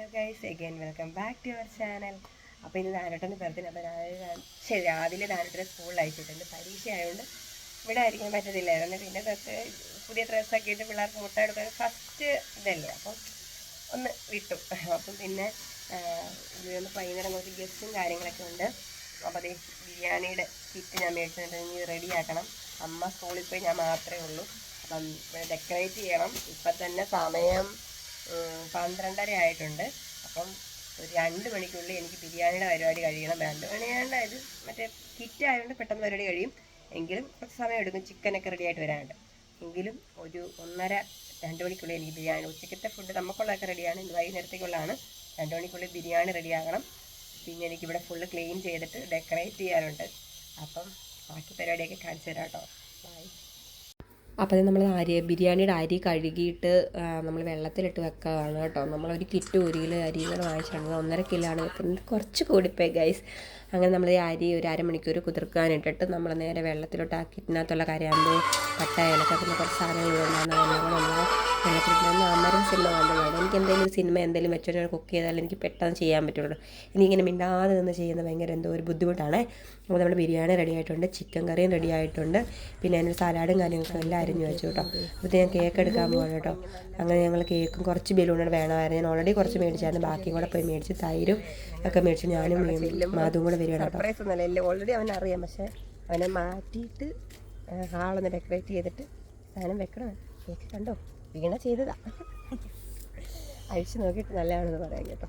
Hello guys again welcome back to your channel അപ്പോൾ ഇന്ന് ദാനട്ടന്റെ birthday അപ്പോൾ ഞാൻ ശരി രാവിലെ ദാനട്ടനെ സ്കൂളിൽ പരീക്ഷ ആയതുകൊണ്ട് ഇവിടെ ആയിരിക്കാൻ പറ്റത്തില്ലായിരുന്നു പിന്നെ ഡ്രസ്സ് പുതിയ ഡ്രസ്സൊക്കെ ഇട്ട് പിള്ളേർക്ക് മുട്ട എടുക്കാൻ ഫസ്റ്റ് ഇതല്ലേ. അപ്പം ഒന്ന് വിട്ടു. അപ്പം പിന്നെ ഒന്ന് വൈകുന്നേരം കുറച്ച് ഗസ്റ്റും കാര്യങ്ങളൊക്കെ ഉണ്ട്. അപ്പോൾ അതേ ബിരിയാണിയുടെ കിറ്റ് ഞാൻ മേടിച്ചിട്ടുണ്ട്. ഇനി റെഡിയാക്കണം അമ്മ സ്കൂളിൽ പോയി ഞാൻ മാത്രമേ ഉള്ളൂ. അപ്പം ഡെക്കറേറ്റ് ചെയ്യണം. ഇപ്പം തന്നെ സമയം പന്ത്രണ്ടര ആയിട്ടുണ്ട്. അപ്പം ഒരു രണ്ട് മണിക്കുള്ളിൽ എനിക്ക് ബിരിയാണിയുടെ പരിപാടി കഴിയണം. രണ്ട് മണിയാണ്ട് ഇത് മറ്റേ കിറ്റ് ആയതുകൊണ്ട് പെട്ടെന്ന് പരിപാടി കഴിയും. എങ്കിലും കുറച്ച് സമയം എടുക്കും. ചിക്കനൊക്കെ റെഡി ആയിട്ട് വരാനുണ്ട് എങ്കിലും ഒരു ഒന്നര രണ്ട് മണിക്കുള്ളിൽ എനിക്ക് ബിരിയാണി ഉച്ചക്കത്തെ ഫുഡ് നമുക്കുള്ളതൊക്കെ റെഡിയാണ് ഇന്ന് വൈകുന്നേരത്തേക്കുള്ളതാണ്. രണ്ട് മണിക്കുള്ളിൽ ബിരിയാണി റെഡിയാകണം പിന്നെ എനിക്കിവിടെ ഫുള്ള് ക്ലീൻ ചെയ്തിട്ട് ഡെക്കറേറ്റ് ചെയ്യാനുണ്ട്. അപ്പം ബാക്കി പരിപാടിയൊക്കെ കാണിച്ചു തരാം കേട്ടോ. ബൈ അപ്പോൾ നമ്മൾ അരി ബിരിയാണിയുടെ അരി കഴുകിയിട്ട് നമ്മൾ വെള്ളത്തിലിട്ട് വെക്കുകയാണ് കേട്ടോ. നമ്മളൊരു കിറ്റ് ഒരു കിലോ അരി ഇങ്ങനെ വാങ്ങിച്ചിട്ടുണ്ട്. ഒന്നര കിലോ ആണ് വെക്കുന്നത്. കുറച്ച് കൂടിപ്പോയി ഗൈസ് അങ്ങനെ നമ്മൾ ഈ അരി ഒരു അരമണിക്കൂർ കുതിർക്കാനിട്ടിട്ട് നമ്മൾ നേരെ വെള്ളത്തിലോട്ട് ആ കിറ്റിനകത്തുള്ള കരയാമ്പ് പട്ട ഏലക്ക പിന്നെ കുറച്ച് സാധനങ്ങൾ ഉണ്ടാകുന്ന നമ്മൾ വെള്ളത്തിലിട്ട് അമരം സിനിമ കണ്ടുപോയത് എനിക്ക് എന്തെങ്കിലും സിനിമ എന്തെങ്കിലും വെച്ചിട്ട് കുക്ക് ചെയ്താൽ എനിക്ക് പെട്ടെന്ന് ചെയ്യാൻ പറ്റുള്ളൂ. എനിക്കിങ്ങനെ മിണ്ടാതെ നിന്ന് ചെയ്യുന്നത് ഭയങ്കര എന്തോ ഒരു ബുദ്ധിമുട്ടാണ്. അപ്പോൾ നമ്മുടെ ബിരിയാണി റെഡി ആയിട്ടുണ്ട് ചിക്കൻ കറിയും റെഡി ആയിട്ടുണ്ട്. പിന്നെ അതിന് സലാഡും കാര്യങ്ങളൊക്കെ എല്ലാം അരിഞ്ഞു വെച്ചു കേട്ടോ. അപ്പോൾ ഞാൻ കേക്ക് എടുക്കാൻ പോകണം കേട്ടോ. അങ്ങനെ ഞങ്ങൾ കേക്കും കുറച്ച് ബലൂണുകൾ വേണമായിരുന്നു. ഞാൻ ഓൾറെഡി കുറച്ച് മേടിച്ചായിരുന്നു. ബാക്കിയും കൂടെ പോയി മേടിച്ച് തൈരും ഒക്കെ മേടിച്ച് ഞാനും മാധുവും കൂടെ വരികയാണ് ഓൾറെഡി അവൻ അറിയാം. പക്ഷേ അവനെ മാറ്റിയിട്ട് ഹാളൊന്ന് ഡെക്കറേറ്റ് ചെയ്തിട്ട് സാധനം വെക്കണം കേക്ക് കണ്ടോ? വീണ ചെയ്തതാ. അഴിച്ചു നോക്കിയിട്ട് നല്ലതാണെന്ന് പറയാം കേട്ടോ.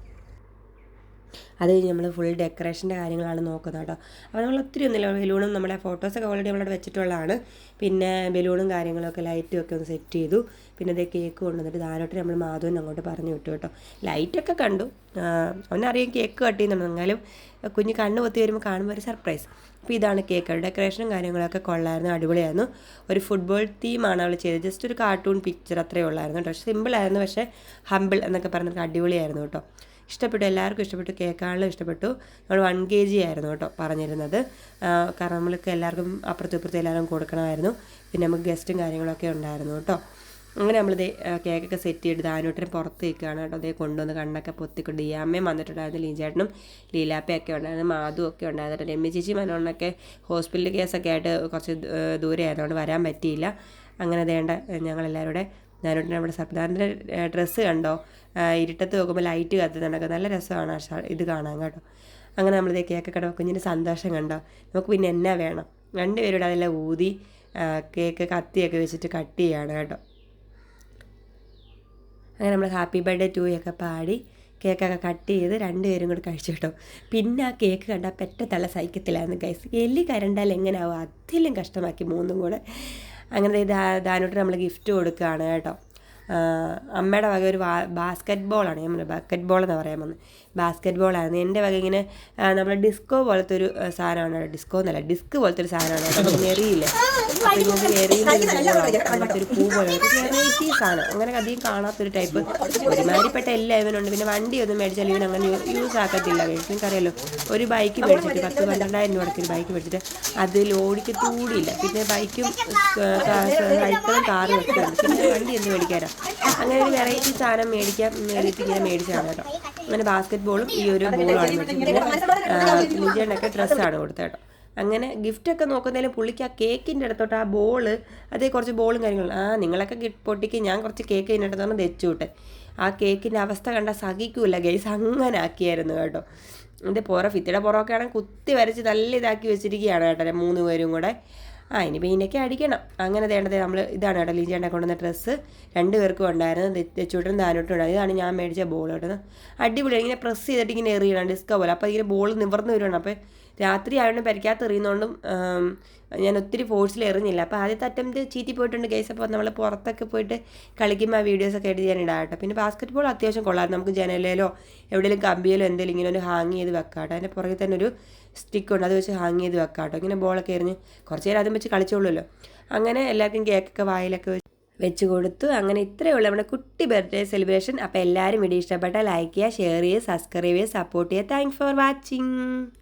അത് കഴിഞ്ഞ് നമ്മൾ ഫുൾ ഡെക്കറേഷന്റെ കാര്യങ്ങളാണ് നോക്കുന്നത് കേട്ടോ. അപ്പോൾ നമ്മൾ ഒത്തിരി ഒന്നുമില്ല. ബലൂണും നമ്മുടെ ഫോട്ടോസൊക്കെ ഓൾറെഡി നമ്മളവിടെ വെച്ചിട്ടുള്ളതാണ്. പിന്നെ ബലൂണും കാര്യങ്ങളൊക്കെ ലൈറ്റും ഒക്കെ ഒന്ന് സെറ്റ് ചെയ്തു. പിന്നെ അതേ കേക്ക് കൊണ്ടുവന്നിട്ട് ധാരോട്ട് നമ്മൾ മാധവൻ അങ്ങോട്ട് പറഞ്ഞു വിട്ടു കേട്ടോ. ലൈറ്റൊക്കെ കണ്ടു. അവനറിയാം കേക്ക് കട്ട് ചെയ്യുന്നുണ്ട് എന്നാലും കുഞ്ഞ് കണ്ണ് പൊത്തി വരുമ്പോൾ കാണുമ്പോൾ ഒരു സർപ്രൈസ് അപ്പോൾ ഇതാണ് കേക്ക് ഡെക്കറേഷനും കാര്യങ്ങളൊക്കെ കൊള്ളായിരുന്നു അടിപൊളിയായിരുന്നു. ഒരു ഫുട്ബോൾ തീമാണ് അവൾ ചെയ്തത്. ജസ്റ്റ് ഒരു കാർട്ടൂൺ പിക്ചർ അത്രയേ ഉള്ളായിരുന്നു കേട്ടോ. സിമ്പിളായിരുന്നു പക്ഷേ ഹമ്പിൾ എന്നൊക്കെ പറഞ്ഞിട്ട് അടിപൊളിയായിരുന്നു കേട്ടോ. ഇഷ്ടപ്പെട്ടു എല്ലാവർക്കും ഇഷ്ടപ്പെട്ടു കേൾക്കാനുള്ള ഇഷ്ടപ്പെട്ടു. നമ്മൾ വൺ കെ ജി ആയിരുന്നു കേട്ടോ പറഞ്ഞിരുന്നത്. കാരണം നമ്മൾക്ക് എല്ലാവർക്കും അപ്പുറത്തും ഇപ്പുറത്തും എല്ലാവരും കൊടുക്കണമായിരുന്നു. പിന്നെ നമുക്ക് ഗസ്റ്റും കാര്യങ്ങളൊക്കെ ഉണ്ടായിരുന്നു കേട്ടോ. അങ്ങനെ നമ്മൾ നമ്മളിത് കേക്കൊക്കെ സെറ്റ് ചെയ്ത് ദാനോട്ടിനെ പുറത്ത് നിൽക്കുകയാണ് കേട്ടോ. അതേ കൊണ്ടുവന്ന് കണ്ണൊക്കെ പൊത്തിക്കൊണ്ട് ഈ അമ്മയും വന്നിട്ടുണ്ടായിരുന്നു ലീചേട്ടനും ലീലാപ്പയൊക്കെ ഉണ്ടായിരുന്നു മാധു ഒക്കെ ഉണ്ടായിരുന്നു രമ്യ ചേച്ചി മനോണ്ണൊക്കെ ഹോസ്പിറ്റൽ കേസൊക്കെ ആയിട്ട് കുറച്ച് ദൂരെ ആയതുകൊണ്ട് വരാൻ പറ്റിയില്ല. അങ്ങനെ വേണ്ട ഞങ്ങളെല്ലാവരും കൂടെ അവിടെ സർപ്പദാനത്തിന്റെ ഡ്രസ്സ് കണ്ടോ? ഇരുട്ടത്ത് നോക്കുമ്പോൾ ലൈറ്റ് കത്തുന്നുണ്ടൊക്കെ നല്ല രസമാണ് ഇത് കാണാൻ കേട്ടോ. അങ്ങനെ നമ്മളിത് കേക്ക് കട കുഞ്ഞിന്റെ സന്തോഷം കണ്ടോ? നമുക്ക് പിന്നെ എന്നാ വേണം? രണ്ടുപേരുടെ അതെല്ലാം ഊതി കേക്ക് കത്തിയൊക്കെ വെച്ചിട്ട് കട്ട് ചെയ്യാണ് കേട്ടോ. അങ്ങനെ നമ്മൾ ഹാപ്പി ബർത്ത്ഡേ ടു ഒക്കെ പാടി കേക്കൊക്കെ കട്ട് ചെയ്ത് രണ്ടുപേരും കൂടി കഴിച്ചു കേട്ടോ. പിന്നെ ആ കേക്ക് കണ്ടാൽ പെറ്റ തല സഹിക്കത്തില്ലായിരുന്നു ഗൈസ് എല്ലി കരണ്ടാൽ എങ്ങനെയാവും അതിലും കഷ്ടമാക്കി മൂന്നും കൂടെ. അങ്ങനെ ദാനോട്ട് നമ്മൾ ഗിഫ്റ്റ് കൊടുക്കുകയാണ് കേട്ടോ. അമ്മയുടെ വക ഒരു ബാസ്ക്കറ്റ് ബോളാണ് ഞാൻ ബാസ്ക്കറ്റ് ബോൾ എന്ന് പറയാൻ വന്നത് ബാസ്ക്കറ്റ് ബോളായിരുന്നു എന്റെ വക ഇങ്ങനെ നമ്മൾ ഡിസ്കോ പോലത്തെ ഒരു സാധനമാണ്. ഡിസ്കോ എന്നല്ല ഡിസ്ക് പോലത്തെ ഒരു സാധനമാണ് എറിയില്ല ഒരു പൂ പോലെ വെറൈറ്റി സാധനം അങ്ങനെ അധികം കാണാത്തൊരു ടൈപ്പ് ഒരുമാതിരിപ്പെട്ട എല്ലാ ഇവനുണ്ട് പിന്നെ വണ്ടി ഒന്നും മേടിച്ചാൽ ഇവൻ അങ്ങനെ യൂസ് ആക്കത്തില്ല നിങ്ങൾക്കറിയാലോ ഒരു ബൈക്ക് മേടിച്ചിട്ട് പത്ത് പന്ത്രണ്ടായിരം രൂപ ഒരു ബൈക്ക് മേടിച്ചിട്ട് അതിൽ ഓടിക്കത്തൂടിയില്ല പിന്നെ ബൈക്കും സൈക്കിളും കാറും ഒക്കെ പിന്നെ വണ്ടി എന്ത് മേടിക്കാനാ അങ്ങനെ ഒരു വെറൈറ്റി സാധനം മേടിക്കാൻ വേണ്ടിയിട്ട് ഇങ്ങനെ മേടിച്ചാണ് കേട്ടോ. അങ്ങനെ ബാസ്ക്കറ്റ് ബോളും ഈ ഒരു ബോളാണ് ലിജേണ്ടൊക്കെ ഡ്രസ്സാണ് കൊടുത്തത് കേട്ടോ. അങ്ങനെ ഗിഫ്റ്റൊക്കെ നോക്കുന്നതിൽ പുള്ളിക്ക് ആ കേക്കിന്റെ അടുത്തോട്ട് ആ ബോൾ അതേ കുറച്ച് ബോളും കാര്യങ്ങളും. ആ നിങ്ങളൊക്കെ ഗിഫ്റ്റ് പൊട്ടിക്ക് ഞാൻ കുറച്ച് കേക്ക് ഇതിന്റെ അടുത്താണ് തെച്ചു വിട്ടെ. ആ കേക്കിന്റെ അവസ്ഥ കണ്ട സഹിക്കൂല ഗൈസ് അങ്ങനെ ആക്കിയായിരുന്നു കേട്ടോ. എന്റെ പുറ ഫിത്തിയുടെ പുറമൊക്കെ ആണെങ്കിൽ കുത്തി വരച്ച് നല്ല ഇതാക്കി വെച്ചിരിക്കുകയാണ് കേട്ടോ മൂന്ന് പേരും കൂടെ. ആ ഇനി പെയിന്റൊക്കെ അടിക്കണം. അങ്ങനെ വേണ്ടത് നമ്മൾ ഇതാണ് കേട്ടോ ലീജേണ്ട കൊണ്ടുവന്ന ഡ്രസ്സ് രണ്ട് പേർക്കും ഉണ്ടായിരുന്നു. തെച്ചൂട്ടും താനോട്ടും ഉണ്ടായിരുന്നു. ഇതാണ് ഞാൻ മേടിച്ച ബോൾ കേട്ടോ അടിപൊളിയാണ്. ഇങ്ങനെ പ്രസ് ചെയ്തിട്ട് ഇങ്ങനെ എറിയണം ഡിസ്കോ പോലെ. അപ്പോൾ ഇങ്ങനെ ബോൾ നിവർന്ന് വരുവാണ്. അപ്പോൾ രാത്രി ആയതുകൊണ്ട് പരിക്കാത്ത എറിയുന്നതുകൊണ്ടും ഞാൻ ഒത്തിരി ഫോഴ്സിൽ എറിഞ്ഞില്ല. അപ്പോൾ ആദ്യത്തെ അറ്റംപ്റ്റ് ചീറ്റി പോയിട്ടുണ്ട് കേസ് അപ്പോൾ നമ്മൾ പുറത്തൊക്കെ പോയിട്ട് കളിക്കുമ്പോൾ ആ വീഡിയോസൊക്കെ എഡിറ്റ് ചെയ്യാൻ ഇടാം പിന്നെ ബാസ്ക്കറ്റ് ബോൾ അത്യാവശ്യം കൊള്ളാം. നമുക്ക് ജനലിലോ എവിടെയെങ്കിലും കമ്പിയിലോ എന്തെങ്കിലും ഇങ്ങനെ ഒരു ഹാങ് ചെയ്ത് വെക്കാം കേട്ടോ അതിന്റെ പുറകെ തന്നെ ഒരു സ്റ്റിക്ക് ഉണ്ട്. അത് വെച്ച് ഹാങ് ചെയ്ത് വെക്കാം കേട്ടോ ഇങ്ങനെ ബോളൊക്കെ എറിഞ്ഞ് കുറച്ച് നേരം അതും വെച്ച് കളിച്ചോളൂല്ലോ അങ്ങനെ എല്ലാവർക്കും കേക്കൊക്കെ വായിലൊക്കെ വെച്ച് കൊടുത്തു. അങ്ങനെ ഇത്രയേ ഉള്ളൂ നമ്മുടെ കുട്ടി ബർത്ത്ഡേ സെലിബ്രേഷൻ അപ്പോൾ എല്ലാവരും വീഡിയോ ഇഷ്ടപ്പെട്ടാൽ ലൈക്ക് ചെയ്യുക ഷെയർ ചെയ്യുക സബ്സ്ക്രൈബ് ചെയ്യുക സപ്പോർട്ട് ചെയ്യുക. Thanks for watching